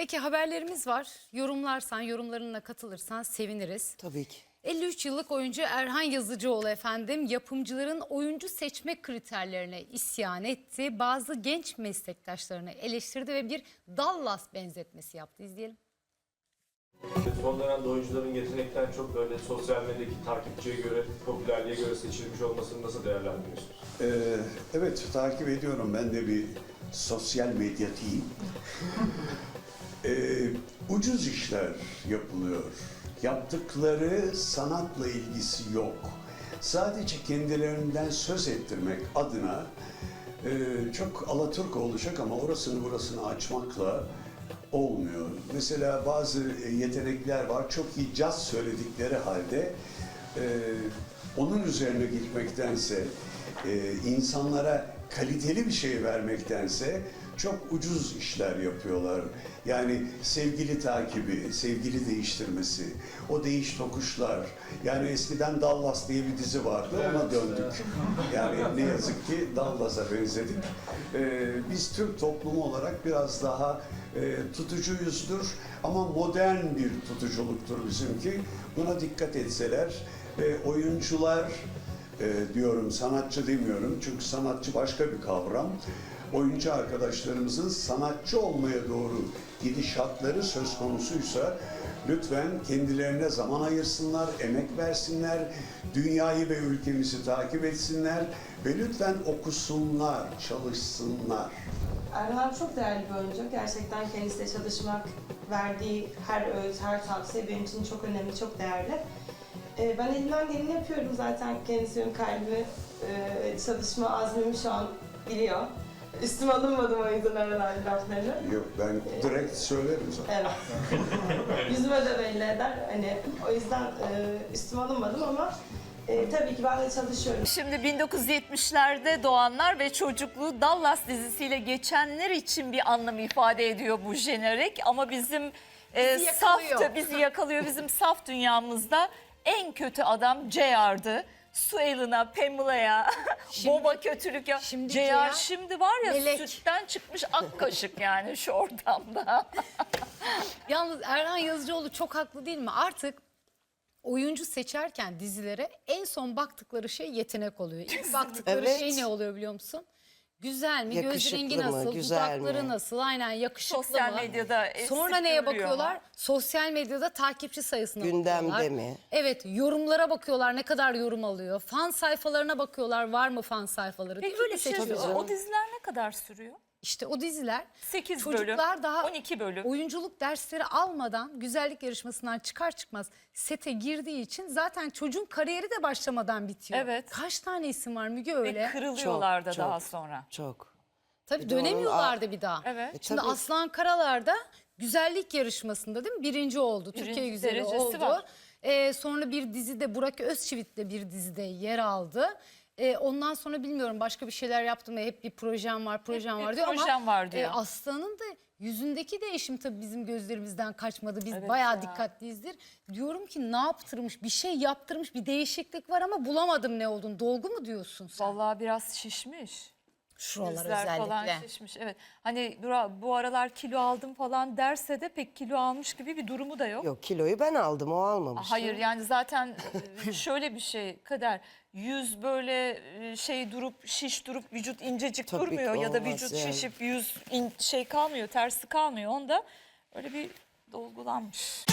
Peki haberlerimiz var. Yorumlarsan, yorumlarına katılırsan seviniriz. Tabii ki. 53 yıllık oyuncu Erhan Yazıcıoğlu efendim yapımcıların oyuncu seçme kriterlerine isyan etti. Bazı genç meslektaşlarını eleştirdi ve bir Dallas benzetmesi yaptı. İzleyelim. Son dönemde oyuncuların yetenekten çok böyle sosyal medyadaki takipçiye göre, popülerliğe göre seçilmiş olmasını nasıl değerlendiriyorsunuz? Ee, evet takip ediyorum. Ben de bir sosyal medyatiyim. Ee, ucuz işler yapılıyor. Yaptıkları sanatla ilgisi yok. Sadece kendilerinden söz ettirmek adına e, çok alaturk olacak ama orasını burasını açmakla olmuyor. Mesela bazı yetenekler var. Çok iyi caz söyledikleri halde e, onun üzerine gitmektense e, insanlara kaliteli bir şey vermektense çok ucuz işler yapıyorlar. Yani sevgili takibi, sevgili değiştirmesi, o değiş tokuşlar. Yani eskiden Dallas diye bir dizi vardı, ona döndük. Yani ne yazık ki Dallas'a benzedik. Ee, biz Türk toplumu olarak biraz daha e, tutucuyuzdur ama modern bir tutuculuktur bizimki. Buna dikkat etseler, e, oyuncular e, diyorum, sanatçı demiyorum çünkü sanatçı başka bir kavram. Oyuncu arkadaşlarımızın sanatçı olmaya doğru gidişatları söz konusuysa lütfen kendilerine zaman ayırsınlar, emek versinler, dünyayı ve ülkemizi takip etsinler ve lütfen okusunlar, çalışsınlar. Erhan çok değerli bir oyuncu. Gerçekten kendisiyle çalışmak, verdiği her öğüt, her tavsiye benim için çok önemli, çok değerli. Ee, ben elimden geleni yapıyorum zaten. Kendisi benim kalbimi, e, çalışma azmimi şu an biliyor. Üstüme alınmadım o yüzden herhalde lafları. Yok ben direkt söylerim zaten. Evet. Yüzüme de belli eder. Hani o yüzden e, üstüme alınmadım ama e, tabii ki ben de çalışıyorum. Şimdi 1970'lerde doğanlar ve çocukluğu Dallas dizisiyle geçenler için bir anlam ifade ediyor bu jenerik ama bizim e, Bizi bizi yakalıyor bizim saf dünyamızda en kötü adam JR'dı. Su Allen'a, Pamela'ya, Bob'a kötülük ya. şimdi JR JR şimdi var ya melek. sütten çıkmış ak kaşık yani şu ortamda. Yalnız Erhan Yazıcıoğlu çok haklı değil mi? Artık oyuncu seçerken dizilere en son baktıkları şey yetenek oluyor. İlk baktıkları Evet. şey ne oluyor biliyor musun? Güzel mi? Göz Yakışıklı rengi mı? nasıl? Güzel dudakları mi? nasıl? Aynen yakışıklı Sosyal mı? medyada Sonra neye bakıyorlar? ama. Sosyal medyada takipçi sayısına Gündemde bakıyorlar. mi? Evet, yorumlara bakıyorlar. Ne kadar yorum alıyor? Fan sayfalarına bakıyorlar. Var mı fan sayfaları? Peki öyle bir şey seçiyorlar. o diziler ne kadar sürüyor? İşte o diziler 8 bölüm, çocuklar daha 12 bölüm. oyunculuk dersleri almadan güzellik yarışmasından çıkar çıkmaz sete girdiği için zaten çocuğun kariyeri de başlamadan bitiyor. Evet. Kaç tane isim var Müge Ve öyle? kırılıyorlar da Çok, daha çok. sonra. Çok. Tabii de onun dönemiyorlardı bir daha. Evet. E, Şimdi tabii. Aslan Karalar'da güzellik yarışmasında değil mi? Birinci oldu. Birinci Türkiye güzeli derecesi oldu. var. Ee, sonra bir dizide Burak Özçivit de bir dizide yer aldı. Ee, ondan sonra bilmiyorum başka bir şeyler yaptım mı? Hep bir projem var, projem bir var diyor projem ama var diyor. e, Aslan'ın da yüzündeki değişim tabii bizim gözlerimizden kaçmadı. Biz Evet bayağı ya. dikkatliyizdir. Diyorum ki ne yaptırmış? Bir şey yaptırmış, bir değişiklik var ama bulamadım ne olduğunu. Dolgu mu diyorsun sen? Vallahi biraz şişmiş. Şuralar Yüzler özellikle. falan şişmiş. Evet. Hani bu- aralar kilo aldım falan derse de pek kilo almış gibi bir durumu da yok. Yok kiloyu ben aldım o almamış. Hayır yani zaten e, şöyle bir şey kader yüz böyle e, şey durup şiş durup vücut incecik Tabii ki durmuyor ya da olmaz vücut yani. şişip yüz in- şey kalmıyor tersi kalmıyor onda öyle bir dolgulanmış.